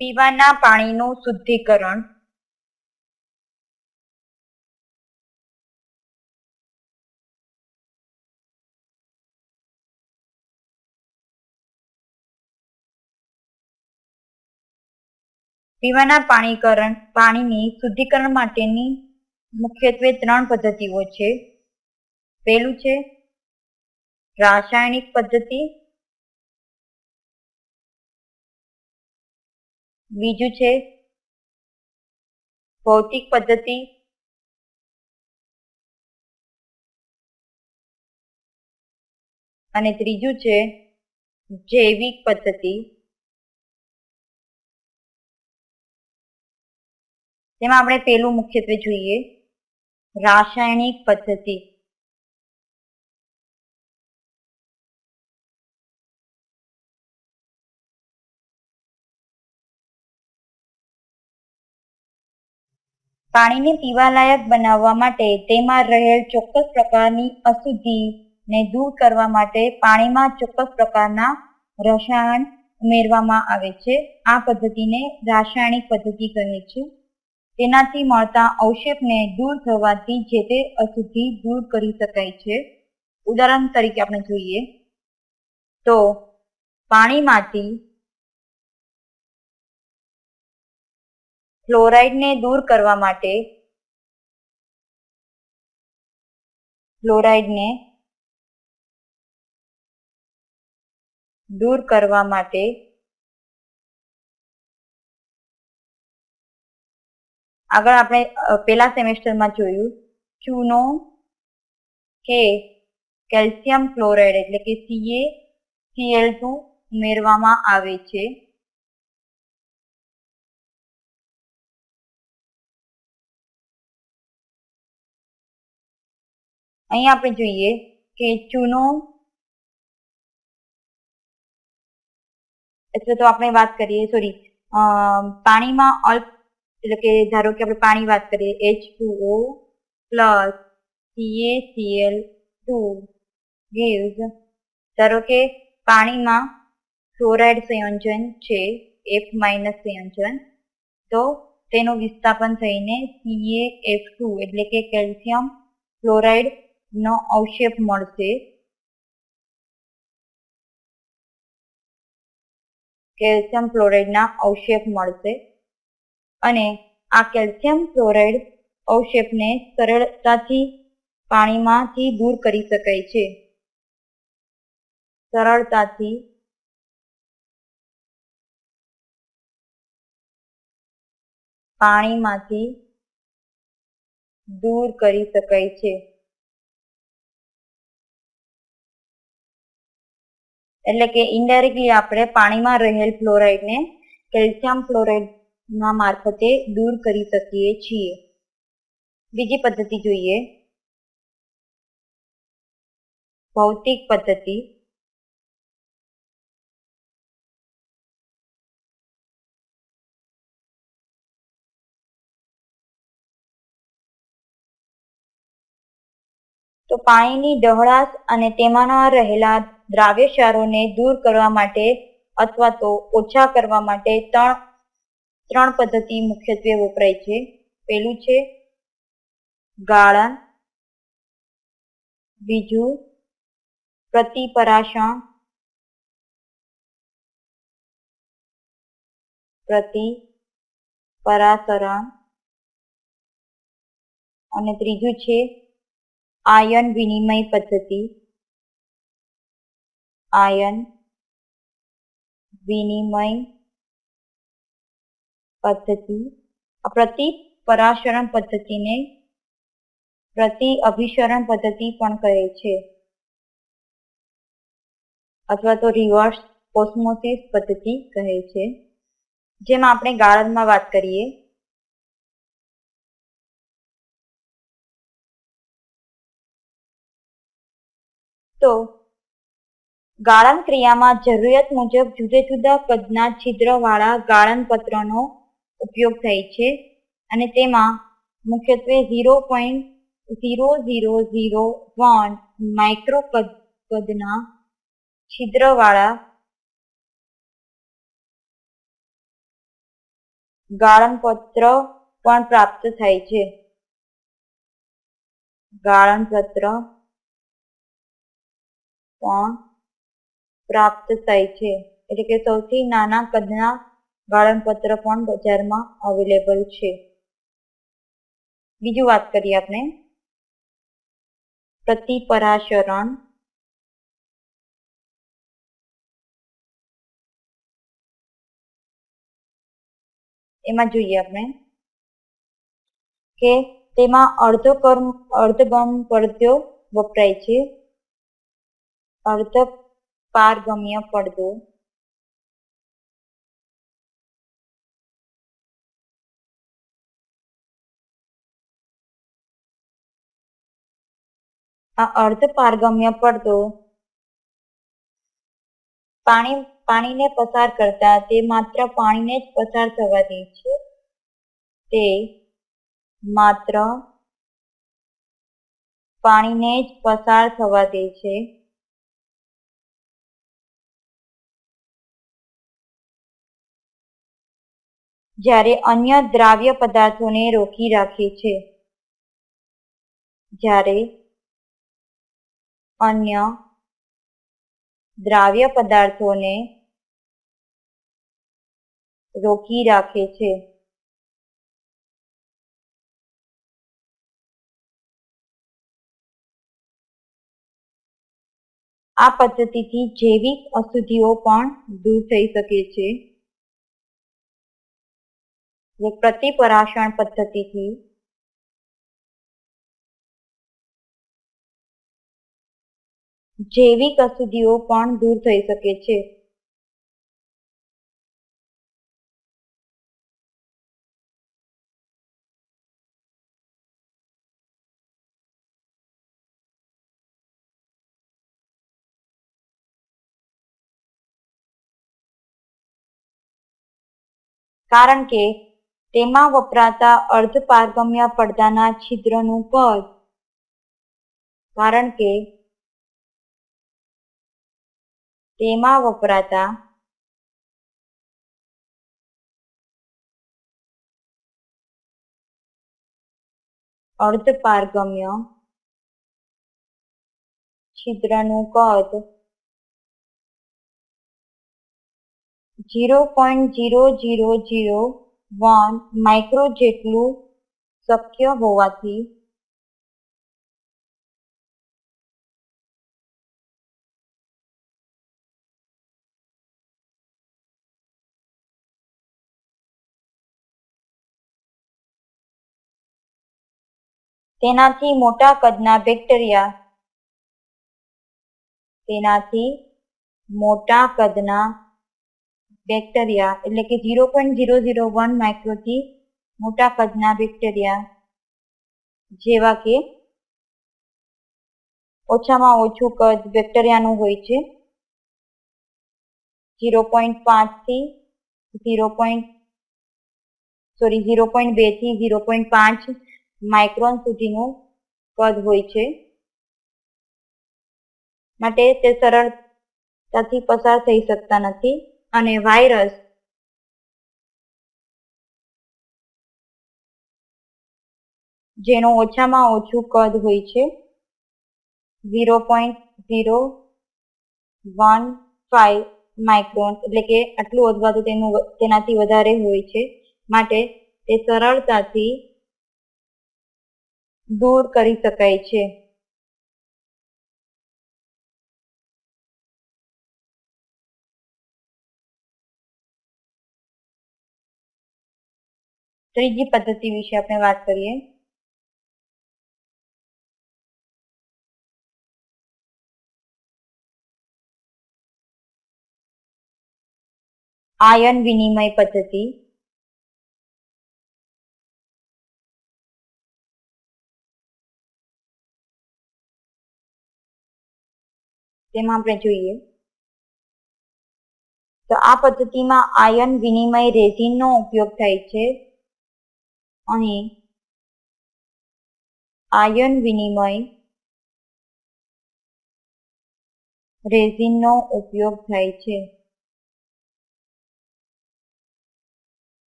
પીવાના પાણીનું શુદ્ધિકરણ. પીવાના પાણીકરણ, પાણીની શુદ્ધિકરણ માટેની મુખ્યત્વે ત્રણ પદ્ધતિઓ છે. પહેલું છે, રાસાયણિક પદ્ધતિ બીજું છે ભૌતિક પદ્ધતિ. અને ત્રીજું છે જૈવિક પદ્ધતિ. તેમાં આપણે પેલું મુખ્યત્વે જોઈએ રાસાયણિક પદ્ધતિ. પાણીને પીવાલાયક બનાવવા માટે તેમાં રહેલ ચોક્કસ પ્રકારની અશુદ્ધિને દૂર કરવા માટે પાણીમાં ચોક્કસ પ્રકારના રસાયણ ઉમેરવામાં આવે છે. આ પદ્ધતિને રાસાયણિક પદ્ધતિ કહે છે. તેનાથી મળતા અવશેપને દૂર થવાથી જે તે અશુદ્ધિ દૂર કરી શકાય છે. ઉદાહરણ તરીકે આપણે જોઈએ તો પાણીમાંથી ફ્લોરાઇડને દૂર કરવા માટે ફ્લોરાઇડને દૂર કરવા માટે આગળ આપણે પેલા સેમેસ્ટરમાં જોયું ચૂનો કે કેલ્શિયમ ક્લોરાઇડ એટલે કે સીએ સીએલ ટુ ઉમેરવામાં આવે છે. અહીં આપણે જોઈએ કે ચૂનો એટલે તો આપણે વાત કરીએ સોરી પાણીમાં અલ્પ, એટલે કે ધારો કે આપણે પાણી વાત કરીએ H two O plus C A C L two gives, ધારો કે પાણીમાં ક્લોરાઇડ સંયોજન છે એફ માઇનસ સંયોજન, તો તેનું વિસ્થાપન થઈને સીએ એફ ટુ એટલે કે કેલ્શિયમ ક્લોરાઇડ નો અવશેપ મળશે. કેલ્શિયમ ક્લોરાઇડના અવક્ષેપ મળશે. અને આ કેલ્શિયમ ક્લોરાઇડ અવક્ષેપને સરળતાથી પાણીમાંથી દૂર કરી શકાય છે. સરળતાથી પાણીમાંથી દૂર કરી શકાય છે. એટલે કે ઇનડાયરેક્ટલી આપણે પાણીમાં રહેલ ફ્લોરાઇડને કેલ્શિયમ ફ્લોરાઇડના મારફતે દૂર કરી શકીએ છીએ. બીજી પદ્ધતિ જોઈએ. ભૌતિક પદ્ધતિ. તો પાણીની ડહોળાશ અને તેમાંના રહેલા દ્રાવ્ય ક્ષારોને દૂર કરવા માટે અથવા તો ઓછા કરવા માટે ત્રણ ત્રણ પદ્ધતિ મુખ્યત્વે વપરાય છે. પેલું છે ગાળણ, બીજું પ્રતિપરાશણ પ્રતિપરાસરણ અને ત્રીજું છે આયન વિનિમય પદ્ધતિ. આયન, વિનિમય પદ્ધતિ પ્રતિ પરાશરણ પદ્ધતિને પ્રતિ અભિસરણ પદ્ધતિ પણ કહે છે. અથવા તો રિવર્સ ઓસ્મોસિસ પદ્ધતિ કહે છે. જેમ આપણે ગાળનમાં વાત કરીએ. તો ગાળણ ક્રિયામાં જરૂરિયાત મુજબ જુદા જુદા કદના છિદ્રવાળા ગાળણપત્રનો ઉપયોગ થાય છે અને તેમાં મુખ્યત્વે zero point zero zero zero one micro કદના છિદ્રવાળા ગાળણપત્ર પણ પ્રાપ્ત થાય છે. ગાળણપત્ર પણ પ્રાપ્ત થાય છે. એટલે કે સૌથી નાના કદના ગાળણપત્ર પણ બજારમાં અવેલેબલ છે. બીજું વાત કરીએ આપણે. પ્રતિપરાશરણ. એમાં જોઈએ આપણે કે તેમાં અર્ધકર્મ અર્ધગમ પડદો વપરાય છે. અર્ધ પારગમ્ય પડદો. આ અર્ધ પારગમ્ય પડદો પાણી, પાણીને પસાર કરતા તે માત્ર પાણીને જ પસાર થવા દે છે. તે માત્ર પાણીને જ પસાર થવા દે છે. જ્યારે અન્ય દ્રાવ્ય પદાર્થોને રોકી રાખે છે. જ્યારે અન્ય દ્રાવ્ય પદાર્થોને રોકી રાખે છે. આ પદ્ધતિથી જૈવિક અશુદ્ધિઓ પણ દૂર થઈ શકે છે. પ્રતિપરાશણ પદ્ધતિથી જૈવિક અશુદ્ધિઓ પણ દૂર થઈ શકે છે. કારણ કે તેમાં વપરાતા અર્ધ પારગમ્ય પડદાના છિદ્રનું કદ કારણ કે તેમાં વપરાતા અર્ધ પારગમ્ય છિદ્રનું કદ zero point zero zero zero one micro જેટલું શક્ય હોવાથી તેનાથી મોટા કદના બેક્ટેરિયા તેનાથી મોટા કદના બેક્ટેરિયા એટલે કે zero point zero zero one માઇક્રોથી મોટા કદના બેક્ટેરિયા જેવા કે ઓછામાં ઓછું કદ બેક્ટેરિયાનું હોય છે. ઝીરો પોઈન્ટ પાંચથી zero point sorry zero point બેથી ઝીરો પોઈન્ટ પાંચ માઇક્રોન સુધીનું કદ હોય છે. માટે તે સરળતાથી પસાર થઈ શકતા નથી. અને વાયરસ જેનો ઓછામાં ઓછું કદ હોય છે zero point zero one five micron, એટલે કે આટલું અથવા તો તેનું તેનાથી વધારે હોય છે. માટે તે સરળતાથી દૂર કરી શકાય છે. ત્રીજી પદ્ધતિ વિશે આપણે વાત કરીએ. આયન વિનિમય પદ્ધતિ. તેમાં આપણે જોઈએ. તો આ પદ્ધતિમાં આયન વિનિમય રેઝિનનો ઉપયોગ થાય છે. અહીં આયન વિનિમય રેઝિનનો ઉપયોગ થાય છે.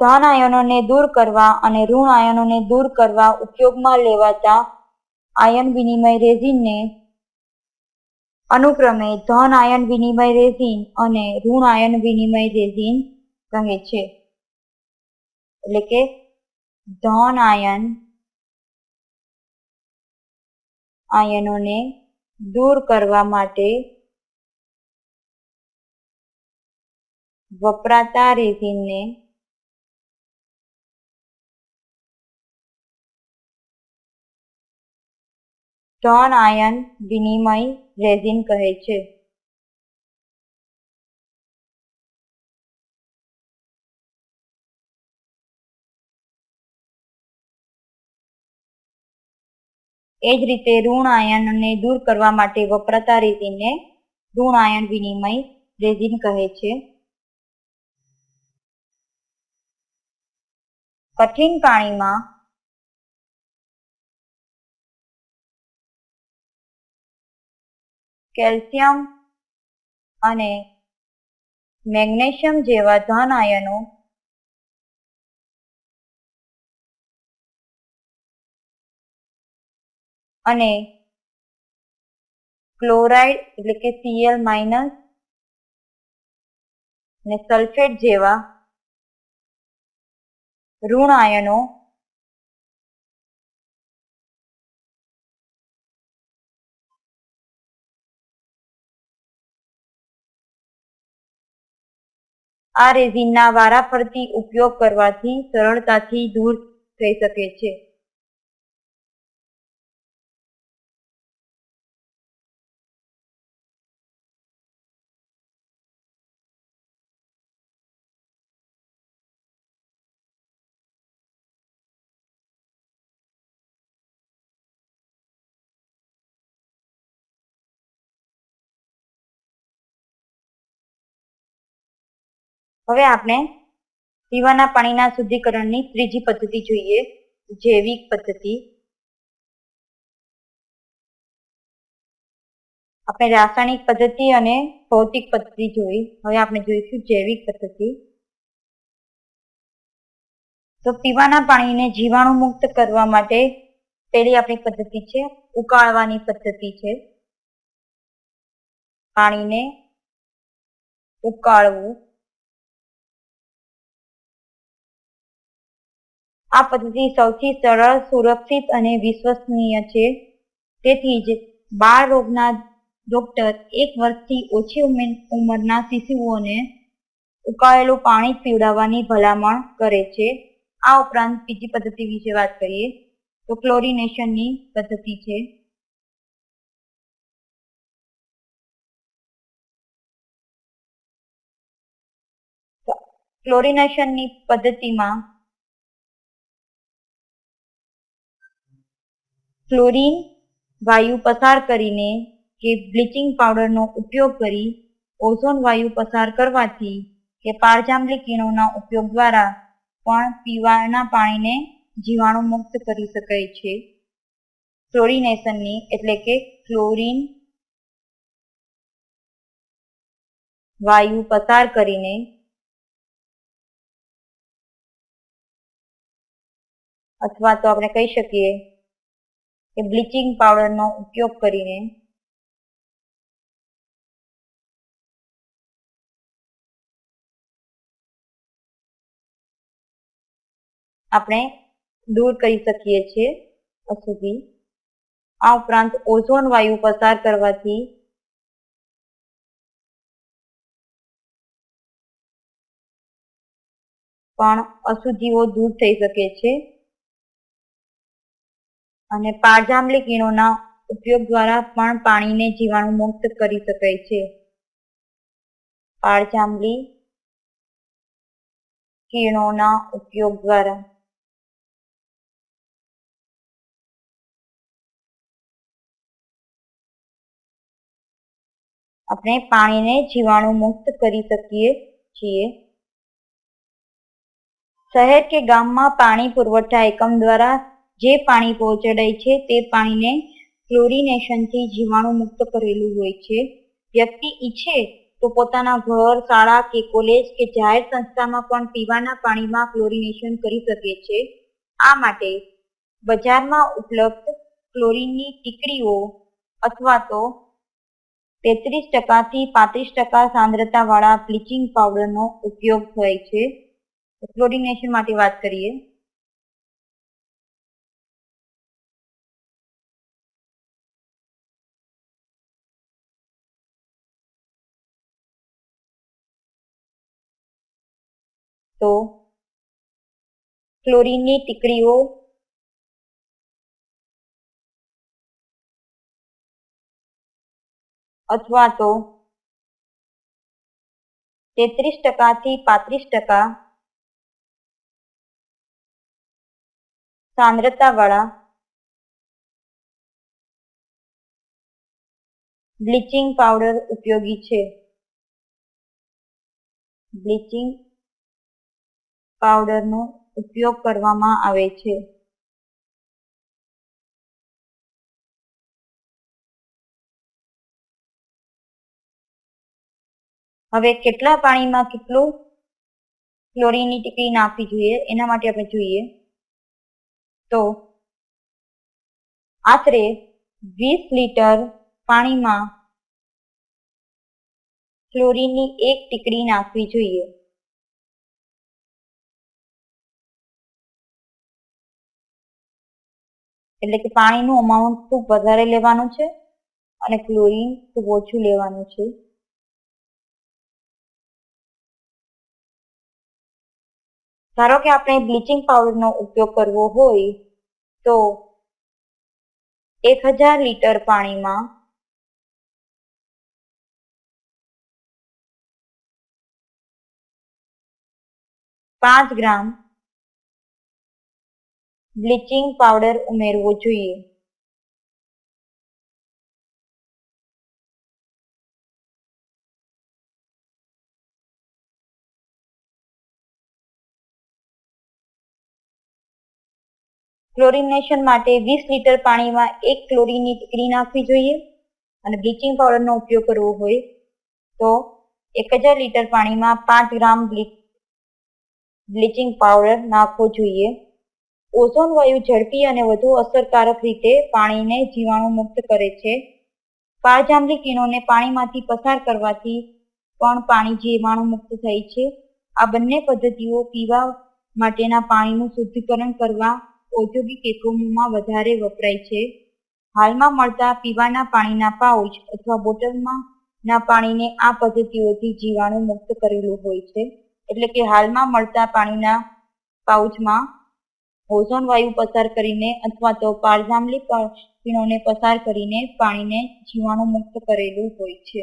ધન આયનોને દૂર કરવા અને ઋણ આયનોને દૂર કરવા ઉપયોગમાં લેવાતા આયન વિનિમય રેઝિનને અનુક્રમે ધન આયન વિનિમય રેઝિન અને ઋણ આયન વિનિમય રેઝિન કહે છે. એટલે કે ધન આયન આયનોને દૂર કરવા માટે વપરાતા રેઝિનને ધન આયન વિનિમય રેઝિન કહે છે. એ જ રીતે ઋણ આયનને દૂર કરવા માટે વપરાતા રેઝિનને ઋણ આયન વિનિમય રેઝિન કહે છે. કઠિન પાણીમાં કેલ્શિયમ અને મેગ્નેશિયમ જેવા ધન આયનો અને ક્લોરાઇડ એટલે કે સીએલ માઇનસ અને સલ્ફેટ જેવા ઋણ આયનો આ રેઝિનના વારાફરતી ઉપયોગ કરવાથી સરળતાથી દૂર થઈ શકે છે. હવે આપણે પીવાના પાણીના શુદ્ધિકરણની ત્રીજી પદ્ધતિ જોઈએ, જૈવિક પદ્ધતિ. આપણે રાસાયણિક પદ્ધતિ અને ભૌતિક પદ્ધતિ જોઈ. હવે આપણે જોઈશું જૈવિક પદ્ધતિ. તો પીવાના પાણીને જીવાણુ મુક્ત કરવા માટે પેલી આપણી પદ્ધતિ છે, ઉકાળવાની પદ્ધતિ છે. પાણીને ઉકાળવું. આ પદ્ધતિ સૌથી સરળ, સુરક્ષિત અને વિશ્વસનીય છે. તેથી જ બાળ રોગના ડોક્ટર એક વર્ષથી ઓછી ઉંમરના શિશુઓને ઉકાળેલું પાણી પીવડાવવાની ભલામણ કરે છે. આ ઉપરાંત બીજી પદ્ધતિ વિશે વાત કરીએ, તો ક્લોરિનેશનની પદ્ધતિ છે. ક્લોરિનેશનની પદ્ધતિમાં ક્લોરીન વાયુ પસાર કરીને કે બ્લીચિંગ પાવડરનો ઉપયોગ કરી ઓઝોન વાયુ પસાર કરવાથી કે પારજાંબલી કિરણોના ઉપયોગ દ્વારા પણ પીવાના પાણીને જીવાણુ મુક્ત કરી શકાય છે. ક્લોરિનેશનની એટલે કે ક્લોરીન વાયુ પસાર કરીને અથવા તો આપણે કહી શકીએ કે બ્લીચિંગ પાવડરનો ઉપયોગ કરીને આપણે દૂર કરી શકીએ છીએ અશુદ્ધિ આ ઉપરાંત ઓઝોન વાયુ પસાર કરવાથી પણ અશુદ્ધિઓ દૂર થઈ શકે છે. અને પારજાંબલી કિરણોના ઉપયોગ દ્વારા પણ પાણીને જીવાણુ મુક્ત કરી શકાય છે. પારજાંબલી કિરણોના ઉપયોગ દ્વારા આપણે પાણીને જીવાણુ મુક્ત કરી શકીએ છીએ. શહેર કે ગામમાં પાણી પુરવઠા એકમ દ્વારા જે પાણી પહોંચાડાય છે તે પાણીને ક્લોરિનેશનથી જીવાણુ મુક્ત કરેલું હોય છે. વ્યક્તિ ઈચ્છે તો પોતાના ઘર, શાળા કે કોલેજ કે જાહેર સંસ્થામાં પણ પીવાના પાણીમાં ક્લોરિનેશન કરી શકે છે. આ માટે બજારમાં ઉપલબ્ધ ક્લોરીનની ટીકડીઓ અથવા તો તેત્રીસ ટકાથી પાંત્રીસ ટકા સાંદ્રતાવાળા બ્લીચિંગ પાવડરનો ઉપયોગ થાય છે. ક્લોરિનેશન માટે વાત કરીએ. તો ક્લોરીનની ટીકડીઓ અથવા તો તેત્રીસ ટકાથી પાંત્રીસ ટકા સાંદ્રતાવાળા બ્લીચિંગ પાવડર ઉપયોગી છે. બ્લીચિંગ પાવડરનો ઉપયોગ કરવામાં આવે છે. હવે કેટલા પાણીમાં કેટલું ક્લોરીનની ટીકડી નાખવી જોઈએ, એના માટે આપણે જોઈએ. તો આશરે વીસ લીટર પાણીમાં ક્લોરીનની એક ટીકડી નાખવી જોઈએ. એટલે કે પાણીનું અમાઉન્ટ ખૂબ વધારે લેવાનું છે અને ક્લોરીન ખૂબ ઓછું લેવાનું છે. ધારો કે આપણે બ્લીચિંગ પાવડરનો ઉપયોગ કરવો હોય તો એક હજાર લીટર પાણીમાં પાંચ ગ્રામ બ્લીચિંગ પાવડર ઉમેરવો જોઈએ. ક્લોરિનેશન માટે વીસ લીટર પાણીમાં એક ક્લોરીનની ટીકડી નાખવી જોઈએ અને બ્લીચિંગ પાવડરનો ઉપયોગ કરવો હોય તો એક હજાર લીટર પાણીમાં પાંચ ગ્રામ બ્લીચિંગ પાવડર નાખવો જોઈએ. ઓઝોન વાયુ ઝડપી અને વધુ અસરકારક રીતે પાણીને જીવાણુ મુક્ત કરે છે. પારજાંબલી કિરણોને પાણીમાંથી પસાર કરવાથી પણ પાણી જીવાણુ મુક્ત થાય છે. આ બંને પદ્ધતિઓ પીવા માટેના પાણીનું શુદ્ધિકરણ કરવા ઔદ્યોગિક એકમોમાં વધારે વપરાય છે. હાલમાં મળતા પીવાના પાણીના પાઉચ અથવા બોટલમાં ના પાણીને આ પદ્ધતિઓથી જીવાણુ મુક્ત કરેલું હોય છે. એટલે કે હાલમાં મળતા પાણીના પાઉચમાં ઓઝોન વાયુ પસાર કરીને અથવા તો પારજાંબલી કિરણોને પસાર કરીને પાણીને જીવાણુ મુક્ત કરેલું હોય છે.